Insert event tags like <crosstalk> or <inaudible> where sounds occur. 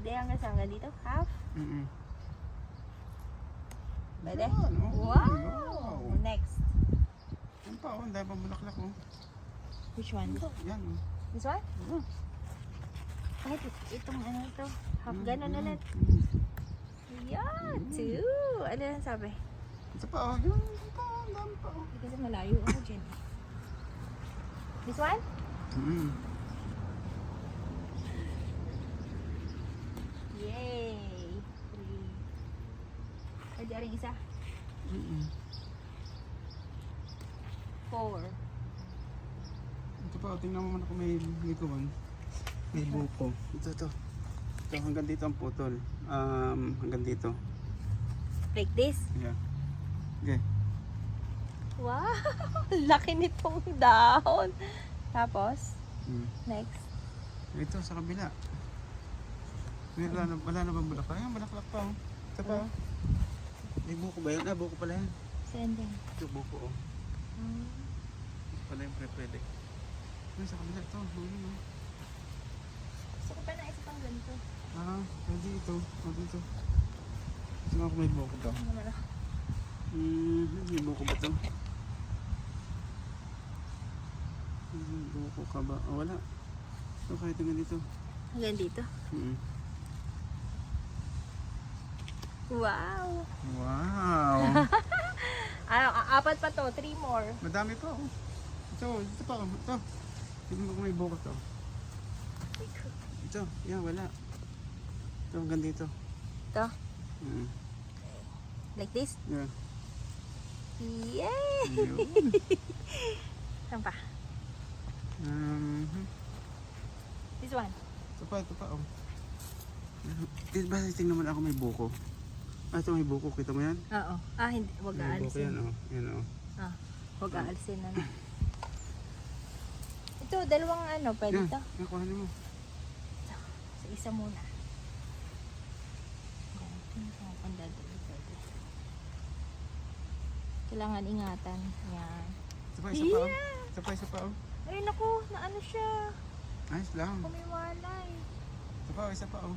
Hindi hanggang sa hanggang dito. Half. Mm-mm. Pwede? Yan, oh. Wow! Wow. Next. Yan pa, oh. Ang pang bulaklak, oh. Which one? Yan, oh. This one? Oh. Kahit itong ano ito. Half ganun Mm, ulit. mm. Yeah, two. Ano yan sabi? Isa pa, oh. Yan, pa, oh. Ang dami pa, oh. Kasi malayo ako dyan. eh. This one? Mm. Yay! Three. Pwede rin isa. Mm-mm. Four. Ito pa, tingnan mo man ako may, may kuwan. May buko. Ito, ito. Ito, hanggang dito ang putol. Um, hanggang dito. Like this? Yeah. Okay. Wow! <laughs> Laki nitong dahon. Tapos, Mm. next. Ito, sa kabila. Wala, na, wala na bang bulaklak? Ayan, bulaklak pa, oh. Ito pa, oh. May buko ba yan? Ah, buko pala yan. Sending. Ito, buko, oh. Hmm. Ito pala yung pre-pwede. Ay, sa kabila ito. Oh, yun, oh. Gusto ko pa na isa pang ganito. Ah, pwede ito. Oh, dito. Ito nga kung may buko daw. Ano naman ako? Hmm, may buko ba ito? Hmm, buko ka ba? Oh, wala. Ito, kahit nga dito. Hanggang dito. Mm. Wow! Wow! <laughs> Ano, apat pa to. Three more. Madami pa, oh. Ito, ito pa, oh. Ito. Tignan mo kung may buko to. Ito, yan, wala. Ito, hanggang dito. Ito. Mm. Like this. Yeah. Yay! <laughs> Saan pa? um, This one. ito pa, ito pa, oh. Ba tingnan mo na ako may buko? Ah, ito may buko. Kita mo yan? Oo. Ah, hindi. Huwag May buko yan, aalisin. oh. Yan, oh. Ah, huwag aalisin na lang. Ito, dalawang ano, pwede Yan, to. yan, kuhanin mo. Sa isa muna. Kailangan ingatan. Yan. Isa pa, isa pa, oh. Yeah! Isa pa, isa pa, oh. Ay, naku, na ano siya. Nice lang. Kumiwalay. Isa pa, oh, isa pa, oh.